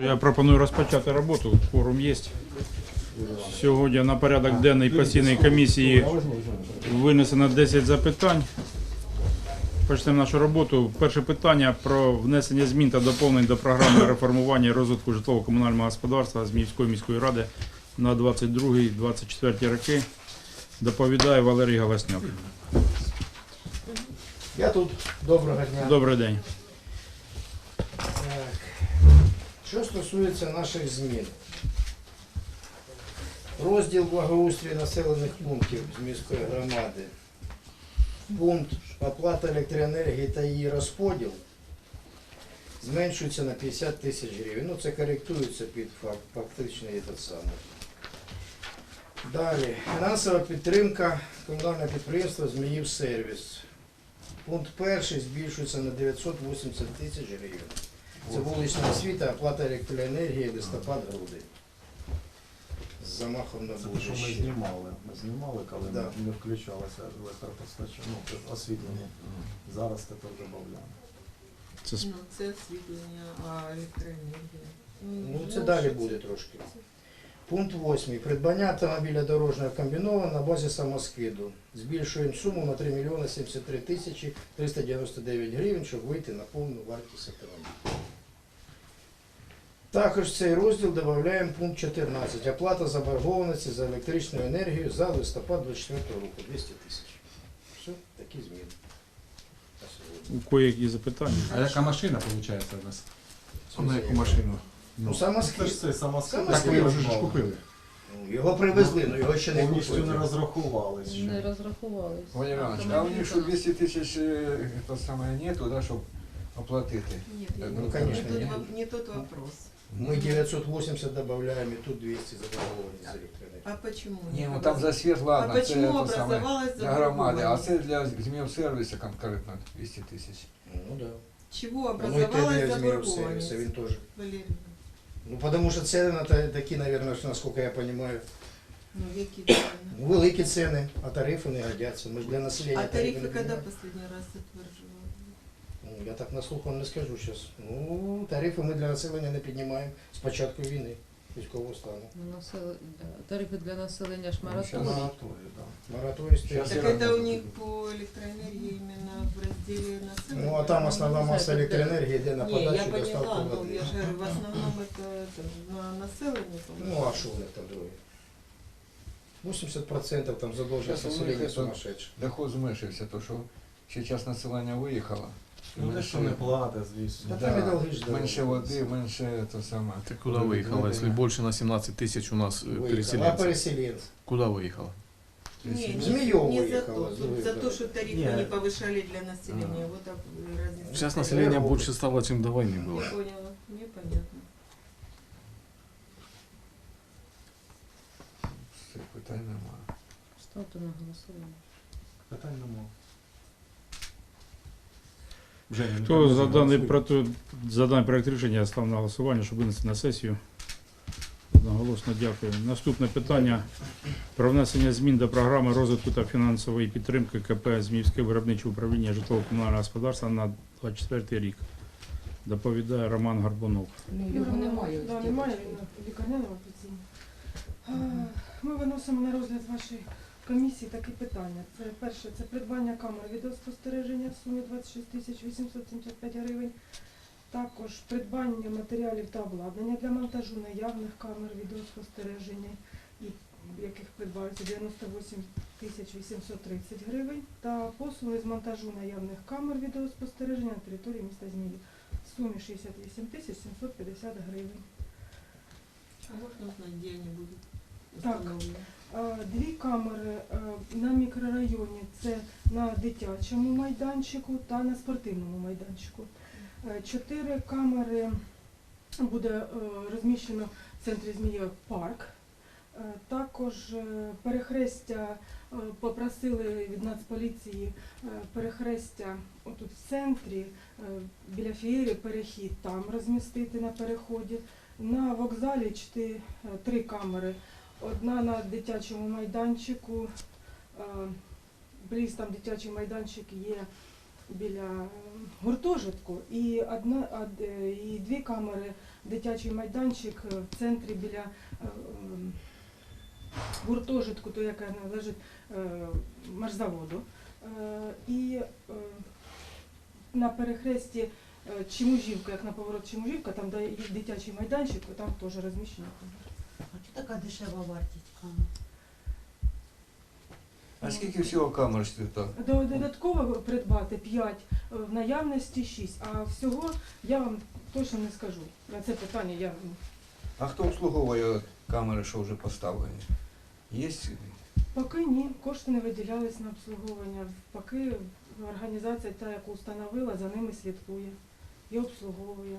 Я пропоную розпочати роботу. Кворум є. Сьогодні на порядок денний постійної комісії винесено 10 запитань. Почнемо нашу роботу. Перше питання про внесення змін та доповнень до програми реформування і розвитку житлово-комунального господарства з міської міської ради на 22-24 роки. Доповідає Валерій Галасняк. Я тут. Доброго дня. Добрий день. Так. Що стосується наших змін. Розділ благоустрій населених пунктів з міської громади. Пункт оплата електроенергії та її розподіл зменшується на 50 тисяч гривень. Ну, це коректується під фак- фактичний і тот самий. Далі. Фінансова підтримка комунального підприємства Зміїв сервіс. Пункт перший збільшується на 980 тисяч гривень. Це вулична освіта, оплата електроенергії, листопад, грудень. З замахом на Це те, що ми будущее. знімали. Ми знімали, коли Да. не- включалося електропостачання, ну, освітлення. Зараз тепер додаємо. Це Ну, це освітлення, а електроенергія. Ну, це далі буде трошки. Пункт 8. Придбання автомобіля дорожнього комбінованого на базі самоскиду. Збільшуємо суму на 3 мільйони 73 тисячі 399 гривень, щоб вийти на повну вартість автомобіля. Також в цей розділ додаємо пункт 14. Оплата заборгованості за електричну енергію за листопад 24 року 200 тисяч. Все, такі зміни. На сьогодні. у кої запитання? А яка машина виходить у нас? На яку машину? Ну, Це самоскид. ж цей самоскид. Так ви його ж купили. Ну, Його привезли, але його ще не Повністю не купили. розрахувались. ще. Не розрахувались. Владимир Иванович, а у них что 200 тысяч э, это самое нету, да, чтобы оплатить? Нет, Ну, не, конечно, не, тот, нет. воп- не тот вопрос. Мы 980 добавляем, и тут 200 заборгованность за электроэнергию. А почему? Не, ну образ- там за свет, А ладно, це почему это самое, образовалась для громады, а заборгованность? це для змеев сервиса конкретно 200 тысяч. Ну да. Чего Ну и образовалась ТД сервиса, заборгованность? він тоже. Валерий, Ну потому що ціни на та- такі, наверное, насколько я понимаю, ну які ціни? ну, великі ціни, а тарифи не годяться. Ми ж для населення А тарифы не когда піднімаємо. последний раз утверждали? Ну, я так на слух вам не скажу зараз. Ну, тарифи ми для населення не піднімаємо з початку війни, військового стану. На насел- да, Тарифи для населення ж Ну, мараторій. щас. Мораторій, да. Мораторій стоїть. Щас Так я это у работаю. них по электроэнергии именно в разделе населения? Ну а там основна маса електроенергії йде на Не, я подачу поняла, доставку но води. я же говорю, в основном это, это на население. Ну а що в них там друге? 80% там задовженість Щас у них населення это- сумасшедше. Доход зменшився, то що зараз населення виїхало. Ну, дещо не платить, звісно. Та там і долги ж менше здорові. води, менше то саме. Ты куда выехала, если больше на 17 тысяч у нас э, Виїхала. А переселенцев? переселенці? Куда выехала? Не, не, Змеёва не за уехала, то, с другой за то, стороны. что тарифы Не. не повышали для населения. Вот так э, разница. Сейчас Население население больше. больше стало, чем до войны Не было. поняла, непонятно. Цих питань немає. Ставте на голосування. Питань немає. Хто за даний, прото- за даний проект рішення став на голосування, щоб винести на сесію? Одноголосно дякую. Наступне питання про внесення змін до програми розвитку та фінансової підтримки КП Зміївське виробниче управління житлово-комунального господарства на 24 рік. Доповідає Роман Горбунов. Ну, його немає. Да, немає в офіційно. Ми виносимо на розгляд вашої комісії такі питання. Це перше, це придбання камер відеоспостереження в сумі 26 тисяч 875 гривень. Також придбання матеріалів та обладнання для монтажу наявних камер відеоспостереження, яких придбаються 98 тисяч 830 гривень. Та послуги з монтажу наявних камер відеоспостереження на території міста Зміїв в сумі 68 тисяч 750 гривень. А можно узнать, где они будут Так. Е, Дві камери е, на мікрорайоні це на дитячому майданчику та на спортивному майданчику. Е, Чотири камери буде розміщено в центрі Змієв парк. Також перехрестя попросили від Нацполіції перехрестя отут в центрі, біля фієри перехід там розмістити на переході. На вокзалі три камери. Одна на дитячому майданчику, е, близь там дитячий майданчик є біля е, гуртожитку, і одна е, і дві камери дитячий майданчик в центрі біля гуртожитку, то яка належить марзаводу. І на перехресті Чимужівка, як на поворот Чимужівка, там є дитячий майданчик, там теж розміщено. Така дешева вартість камер? А скільки всього камер ж? До- Додатково придбати 5, в наявності 6, а всього я вам точно не скажу. На це питання я ну, А хто обслуговує камери, що вже поставлені? Є? поки ні, кошти не виділялись на обслуговування. Поки організація, та, яку встановила, за ними слідкує і обслуговує.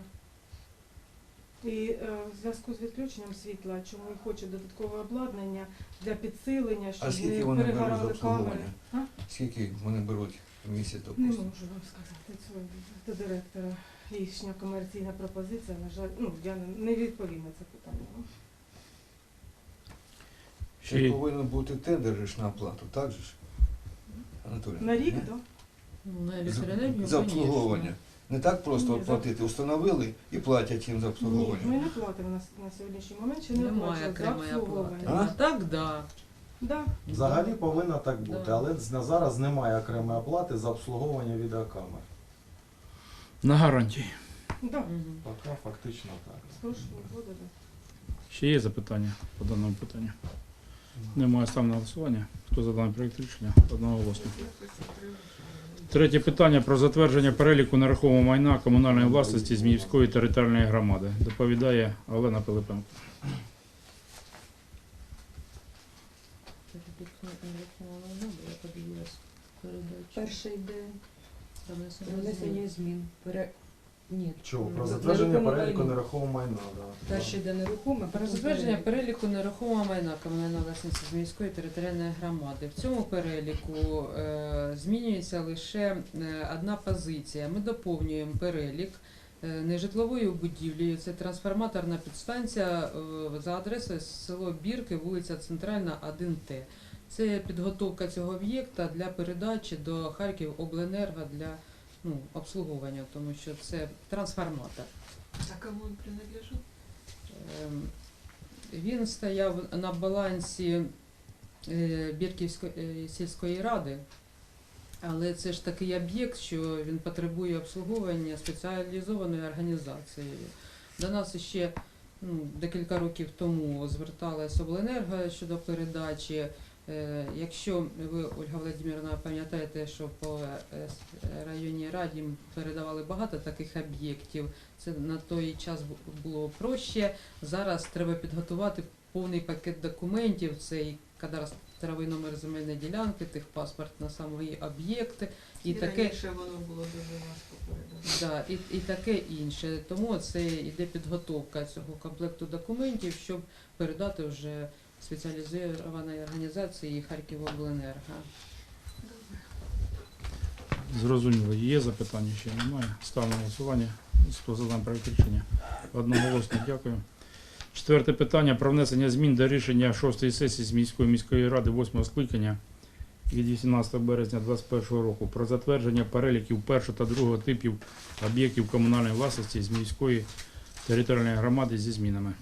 І е, в зв'язку з відключенням світла, чому і хоче додаткове обладнання для підсилення, А щоб скільки не вони беруть за перегорали камери. обслуговування? А? Скільки вони беруть в місяць, Не допустимо? можу вам сказати цього до директора. Їхня комерційна пропозиція, на жаль, ну я не- не відповім на це питання. Ще Ще- повинен бути тендер же ж на оплату, так же ж? Анатолій? На рік, ні? так? Ну, на електроенергію, За конечно. обслуговування. Не так просто Ні, платити. Установили і платять їм за Ні, обслуговування. ми не платимо на, с- на сьогоднішній момент, чи не Немає за окремої оплати. обслуговування. А? А так, да. Да. Взагалі повинно так бути, Да. але на зараз немає окремої оплати за обслуговування відеокамер. На гарантії. Да. Мгм. Поки фактично так. Да. Ще є запитання по даному питанню? Немає став на голосування. Хто за даний проєкт рішення? Одноголосно. Третє питання про затвердження переліку нерухомого майна комунальної власності Зміївської територіальної громади. Доповідає Олена Пилипенко. Перший день Про внесення змін. змін. Пере... Ні. Чого? Про затвердження нерухоме переліку майно. нерухомого майна. Да. Перший день нерухоме, Про затвердження переліку нерухомого майна комунальної власності з міської територіальної громади. В цьому переліку е, змінюється лише е, одна позиція. Ми доповнюємо перелік е, нежитловою будівлею. Це трансформаторна підстанція е, за адресою село Бірки, вулиця Центральна, 1Т. Це підготовка цього об'єкта для передачі до Харків Обленерго для ну, обслуговування, тому що це трансформатор. А кому він принадлежить? Ем, Він стояв на балансі е, Бірківської е, сільської ради, але це ж такий об'єкт, що він потребує обслуговування спеціалізованою організацією. До нас ще ну, декілька років тому зверталась Обленерго щодо передачі. Е, Якщо ви, Ольга Владимировна, пам'ятаєте, що по районній раді передавали багато таких об'єктів, це на той час було проще. Зараз треба підготувати повний пакет документів. Це і кадастровий номер земельної ділянки, техпаспорт на самий об'єкт і таке. раніше воно було дуже важко передати. Да, і, і таке інше. Тому це йде підготовка цього комплекту документів, щоб передати вже спеціалізованій організації Харківобленерго. Зрозуміло, є запитання ще немає. Став на голосування. Хто за проєкт рішення? Одноголосно дякую. Четверте питання про внесення змін до рішення шостої сесії з міської міської ради восьмого скликання від 18 березня 2021 року про затвердження переліків першого та другого типів об'єктів комунальної власності з міської територіальної громади зі змінами.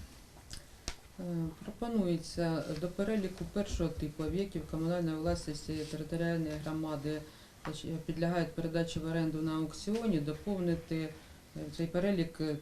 Е, Пропонується до переліку першого типу об'єктів комунальної власності територіальної громади, що підлягають передачі в оренду на аукціоні, доповнити е, цей перелік е,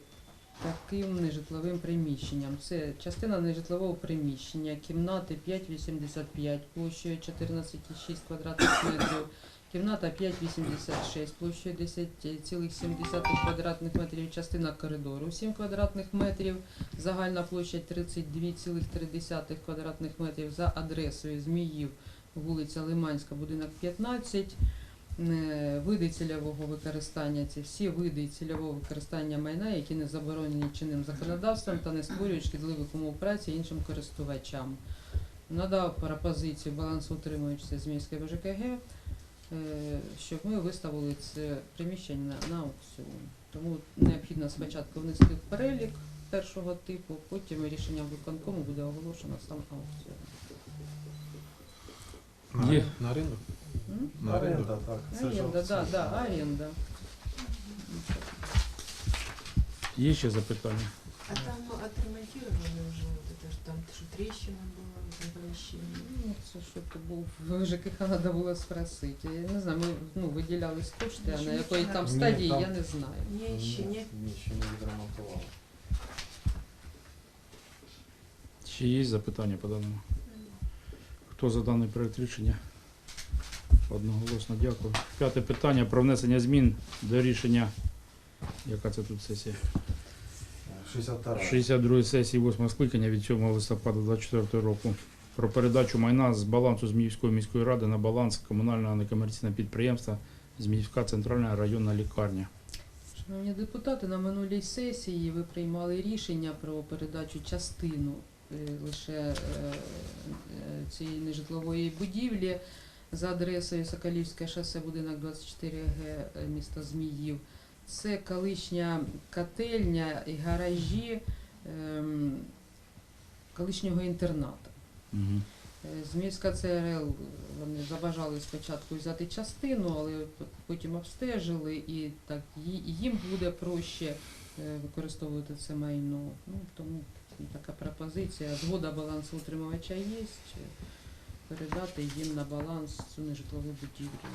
таким нежитловим приміщенням. Це частина нежитлового приміщення, кімнати 5,85 площею 14,6 квадратних метрів, кімната 5,86 площею 10,7 квадратних метрів, частина коридору 7 квадратних метрів, Загальна площа 32,3 квадратних метрів за адресою Зміїв, вулиця Лиманська, будинок 15. Е, Види цільового використання це всі види цільового використання майна, які не заборонені чинним законодавством та не створюють шкідливих умов праці іншим користувачам. Надав пропозицію балансоутримуючися з міської БЖКГ, е, щоб ми виставили це приміщення на, на аукціон. Тому необхідно спочатку внести в перелік першого типу, потім рішенням виконкому буде оголошено сам аукціон. На, Є. на ринок? М? На ринок? Так. Це ж Аренда, да, да, аренда. Є ще запитання? А там отремонтировали уже вот это ж там, что трещина была в этом помещении. Ну, це що то був в ЖКХ треба було спросити. Я не знаю, ми ну, виділялись кошти, а на якої там Ні, стадії там- я не знаю. Не, еще не. Ні, ще не відремонтували. Ще є запитання по даному? Хто за даний проект рішення? Одноголосно дякую. П'яте питання про внесення змін до рішення. Яка це тут сесія? 62 62 сесії 8 скликання від 7 листопада 2024 року про передачу майна з балансу Зміївської міської ради на баланс комунального некомерційного підприємства Зміївська центральна районна лікарня. Шановні депутати, на минулій сесії ви приймали рішення про передачу частину е, лише е, е, цієї нежитлової будівлі за адресою Соколівське шосе, будинок 24Г, е, місто Зміїв. Це колишня котельня і гаражі ем, колишнього інтернату. Угу. Е, Зміївська ЦРЛ вони забажали спочатку взяти частину, але потім обстежили і так їм буде проще е, використовувати це майно. Ну, тому така пропозиція. Згода балансоутримувача є, е, передати їм на баланс цю нежитлову будівлю.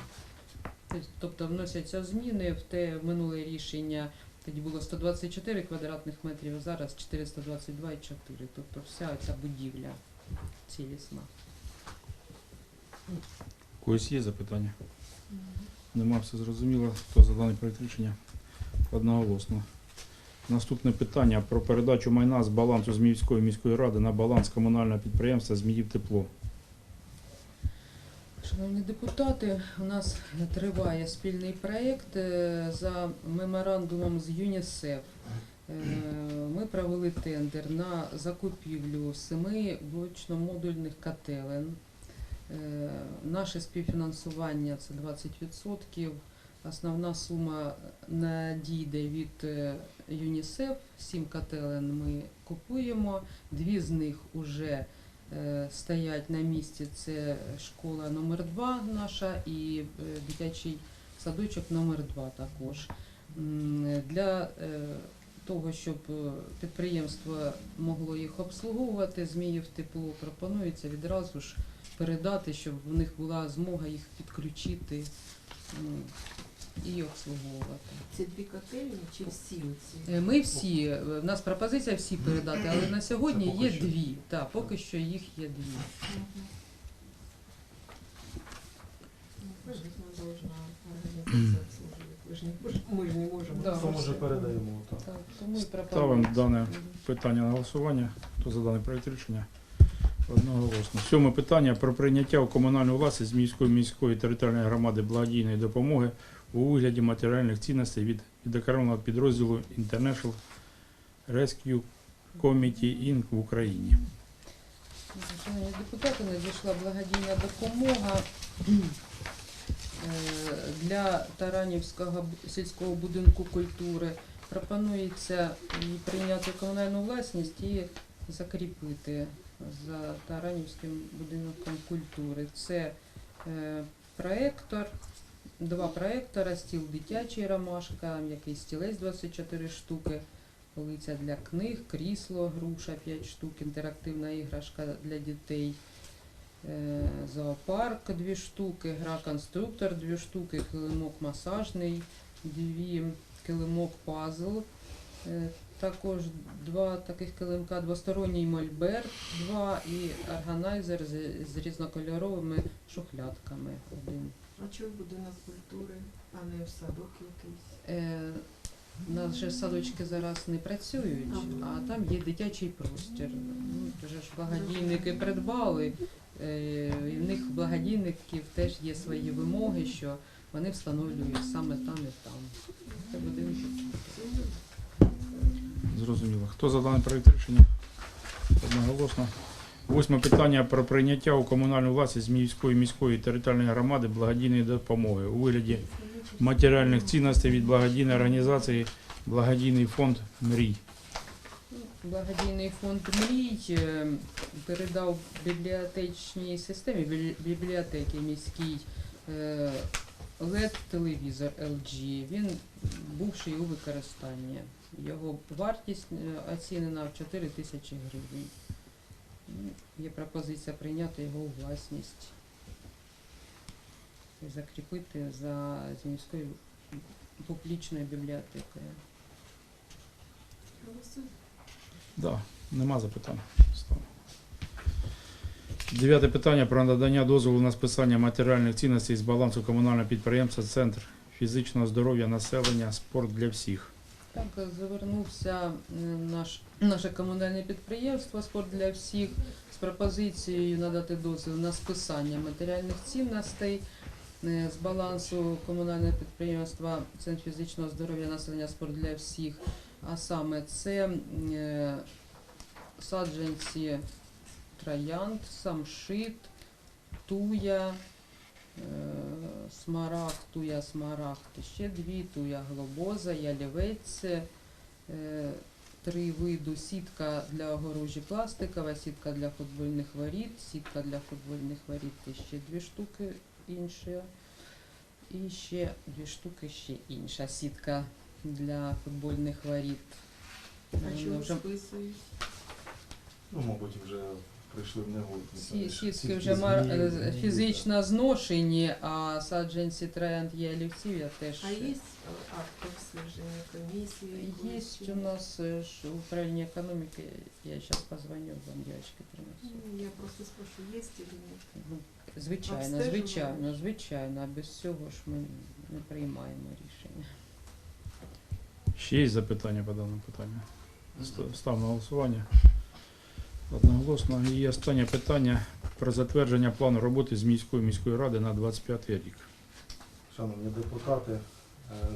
Тобто- Тобто вносяться зміни в те минуле рішення. Тоді було 124 квадратних метрів, а зараз 422,4. Тобто вся ця будівля цілісна. У когось є запитання? Нема, все зрозуміло. Хто за даний проект рішення? Одноголосно. Наступне питання про передачу майна з балансу Зміївської міської ради на баланс комунального підприємства Зміїв тепло. Шановні депутати, у нас триває спільний проєкт е, за меморандумом з ЮНІСЕФ. Е, Ми провели тендер на закупівлю семи блочно-модульних котелень. Е, Наше співфінансування це 20%. Основна сума надійде від ЮНІСЕФ. Сім котелень ми купуємо. Дві з них уже стоять на місці. Це школа номер 2 наша і е, дитячий садочок номер 2 також. Для е, того, щоб е, підприємство могло їх обслуговувати, Зміїв тепло пропонується відразу ж передати, щоб в них була змога їх підключити м, і обслуговувати. Це дві котельні чи всі оці? Е, Ми всі, е, в нас пропозиція всі передати, але на сьогодні Це поки є що. дві. Так, поки що їх є дві. Мгм. Ну, правительство должна организация обслуживать. Вы же не, мы ж- мы же не можем. Да. Хто може передаємо так. Так, тому і Ставимо пропонується. дане Мгм. питання на голосування. Хто за даний проект рішення? Одноголосно. Сьоме питання про прийняття у комунальну власність Зміївської міської територіальної громади благодійної допомоги у вигляді матеріальних цінностей від відокремленого підрозділу International Rescue Committee Inc. в Україні. Шановні депутати, надійшла благодійна допомога е, для Таранівського сільського будинку культури. Пропонується прийняти комунальну власність і закріпити за Таранівським будинком культури. Це е, проектор, два проектора, стіл дитячий ромашка, м'який стілець 24 штуки, полиця для книг, крісло, груша 5 штук, інтерактивна іграшка для дітей, е, зоопарк 2 штуки, гра конструктор 2 штуки, килимок масажний, дві килимок пазл. Е, Також два таких килимка, двосторонній мольберт, два і органайзер з, з різнокольоровими шухлядками. Один. А чого будинок культури, а не в садок якийсь? Е, у нас же садочки зараз не працюють, а там є дитячий простір. Ну, вже ж благодійники придбали, е, і в них благодійників теж є свої вимоги, що вони встановлюють саме там і там. Це будинки. Зрозуміло. Хто за даний проект рішення? Одноголосно. Восьме питання про прийняття у комунальну власність Зміївської міської територіальної громади благодійної допомоги у вигляді матеріальних цінностей від благодійної організації Благодійний фонд Мрій. Благодійний фонд Мрій е, передав бібліотечній системі бібліотеки міській LED телевізор LG. Він бувший у використанні. Його вартість е, оцінена в 4 тисячі гривень. Є пропозиція прийняти його у власність і закріпити за Зміївською публічною бібліотекою. Да, нема запитань. Дев'яте питання про надання дозволу на списання матеріальних цінностей з балансу комунального підприємства Центр фізичного здоров'я населення Спорт для всіх. Так, звернувся е, наш, наше комунальне підприємство Спорт для всіх з пропозицією надати дозвіл на списання матеріальних цінностей е, з балансу комунального підприємства Центр фізичного здоров'я населення Спорт для всіх. А саме це е, саджанці троянд, самшит, туя, смарагд, туя, смарагд, ще дві, туя глобоза, ялівець, е, три виду сітка для огорожі пластикова, сітка для футбольних воріт, сітка для футбольних воріт ще дві штуки інші. І ще дві штуки, ще інша сітка для футбольних воріт. А Ну, чого вже списують? Ну, мабуть, вже прийшли в негодність. Всі сітки Сітки вже мар- змії, е, змії, фізично зношені, а саджанці троянд є олівців, я теж. А є акт обстеження комісії? Є у нас е, ж управління економіки, я зараз позвоню вам, дівчатки принесу. Ну, Я просто спрошу, є чи ні? Ну, Звичайно, звичайно, звичайно, а без цього ж ми не приймаємо рішення. Ще є запитання по даному питанню? Ст- Став на голосування. Одноголосно. І останнє питання про затвердження плану роботи з міської міської ради на 25 рік. Шановні депутати, е,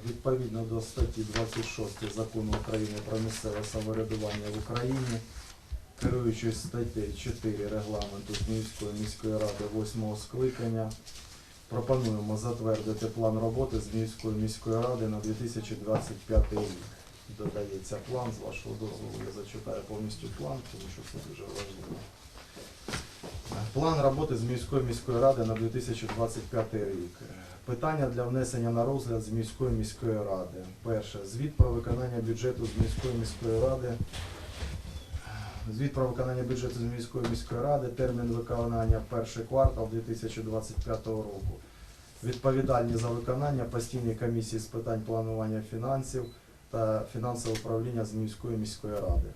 відповідно до статті 26 Закону України про місцеве самоврядування в Україні, керуючись статтею 4 регламенту Зміївської міської міської ради 8 скликання, пропонуємо затвердити план роботи Зміївської міської ради на 2025 рік. Додається план, з вашого дозволу я зачитаю повністю план, тому що це дуже важливо. План роботи з міської міської ради на 2025 рік. Питання для внесення на розгляд з міської міської ради. Перше. Звіт про виконання бюджету з міської міської ради. Звіт про виконання бюджету з міської міської ради. Термін виконання перший квартал 2025 року. Відповідальні за виконання постійні комісії з питань планування фінансів та фінансового управління з міської ради.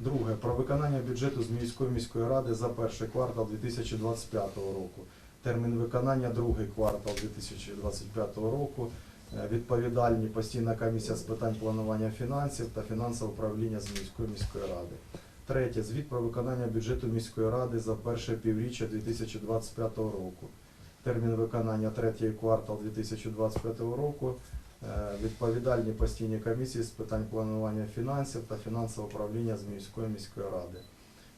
Друге. Про виконання бюджету з міської ради за перший квартал 2025 року. Термін виконання другий квартал 2025 року. Е, Відповідальні постійна комісія з питань планування фінансів та фінансового управління з міської міської ради. Третє. Звіт про виконання бюджету міської ради за перше півріччя 2025 року. Термін виконання третій квартал 2025 року. Е, Відповідальні постійні комісії з питань планування фінансів та фінансового управління з міської міської ради.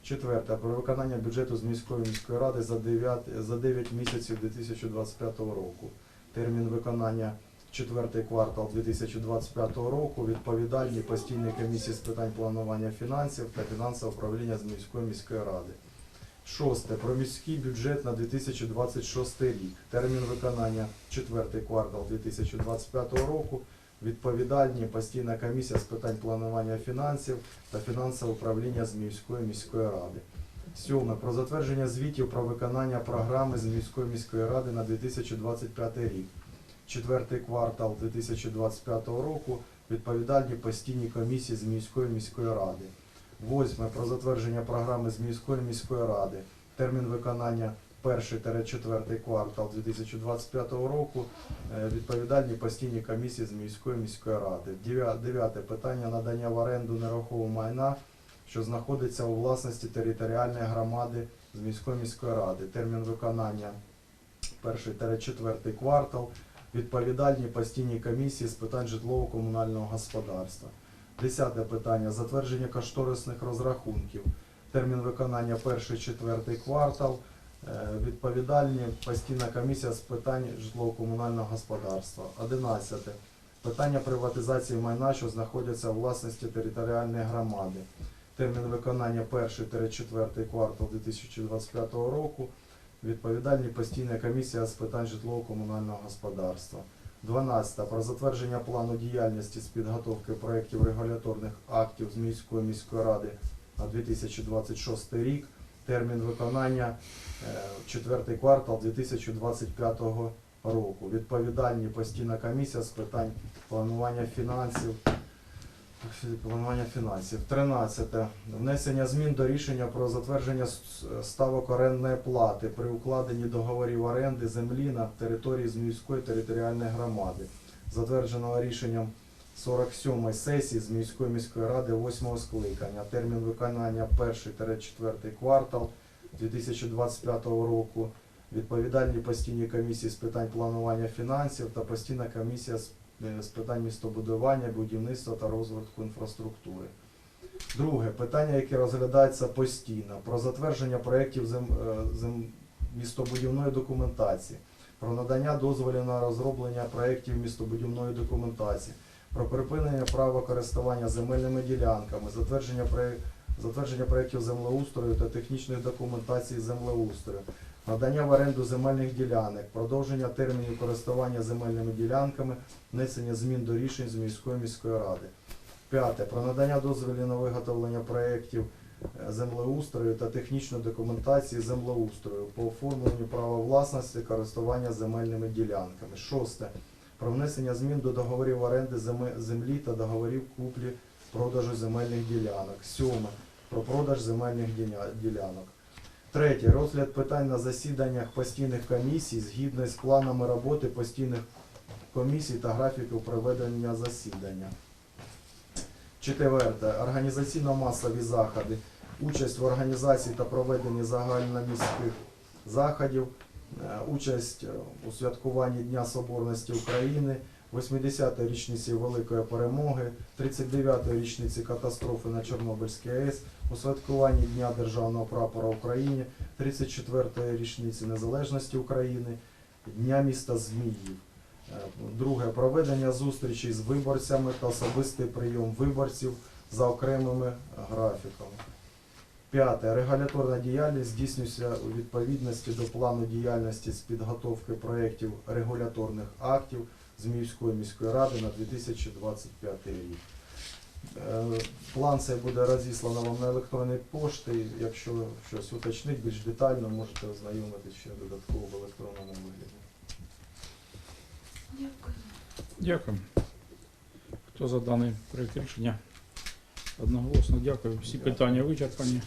Четверте. Про виконання бюджету з міської міської ради за 9, за 9 місяців 2025 року. Термін виконання четвертий квартал 2025 року. Відповідальні постійні комісії з питань планування фінансів та фінансового управління з міської міської ради. Шосте. Про міський бюджет на 2026 рік. Термін виконання четвертий квартал 2025 року. Відповідальні постійна комісія з питань планування фінансів та фінансового управління з міської міської ради. Сьоме. Про затвердження звітів про виконання програми з міської міської ради на 2025 рік. Четвертий квартал 2025 року. Відповідальні постійні комісії з міської міської ради. Восьме. Про затвердження програми з міської міської ради. Термін виконання перший-четвертий квартал 2025 року. Е, Відповідальні постійні комісії з міської міської ради. Дев'яте питання надання в оренду нерухомого майна, що знаходиться у власності територіальної громади з міської міської ради. Термін виконання перший-четвертий квартал. Відповідальні постійні комісії з питань житлово-комунального господарства. Десяте питання. Затвердження кошторисних розрахунків. Термін виконання перший-четвертий квартал. Е, Відповідальні постійна комісія з питань житлово-комунального господарства. Одинадцяте. Питання приватизації майна, що знаходяться у власності територіальної громади. Термін виконання перший-четвертий квартал 2025 року. Відповідальні постійна комісія з питань житлово-комунального господарства. 12. Про затвердження плану діяльності з підготовки проєктів регуляторних актів з міської міської ради на 2026 рік. Термін виконання е, четвертий квартал 2025 року. Відповідальні постійна комісія з питань планування фінансів. Планування фінансів. 13. Внесення змін до рішення про затвердження ставок орендної плати при укладенні договорів оренди землі на території Зміївської територіальної громади, затвердженого рішенням 47 сесії з міської міської ради 8 скликання. Термін виконання 1-4 квартал 2025 року. Відповідальні постійні комісії з питань планування фінансів та постійна комісія з з питань містобудування, будівництва та розвитку інфраструктури. Друге питання, яке розглядається постійно, про затвердження проєктів е, містобудівної документації, про надання дозволів на розроблення проєктів містобудівної документації, про припинення права користування земельними ділянками, затвердження проєктів землеустрою та технічної документації землеустрою, надання в оренду земельних ділянок, продовження термінів користування земельними ділянками, внесення змін до рішень з міської міської ради. П'яте. Про надання дозволів на виготовлення проєктів е, землеустрою та технічної документації землеустрою по оформленню права власності користування земельними ділянками. Шосте. Про внесення змін до договорів оренди землі та договорів куплі продажу земельних ділянок. Сьоме. Про продаж земельних ділянок. Третє. Розгляд питань на засіданнях постійних комісій згідно з планами роботи постійних комісій та графіків проведення засідання. Четверте. Організаційно-масові заходи. Участь в організації та проведенні загальноміських заходів, е, участь е, у святкуванні Дня Соборності України, 80-ї річниці Великої Перемоги, 39-ї річниці катастрофи на Чорнобильській АЕС, у святкуванні Дня Державного прапора України, 34-ї річниці Незалежності України, Дня міста Зміїв. Е, Друге проведення зустрічей з виборцями та особистий прийом виборців за окремими графіками. П'яте. Регуляторна діяльність здійснюється у відповідності до плану діяльності з підготовки проєктів регуляторних актів Зміївської міської ради на 2025 рік. Е, План цей буде розіслано вам на електронній пошті. Якщо щось уточнить більш детально, можете ознайомитися ще додатково в електронному вигляді. Дякую. Хто за даний проєкт рішення? Одноголосно дякую. Всі питання вичерпані.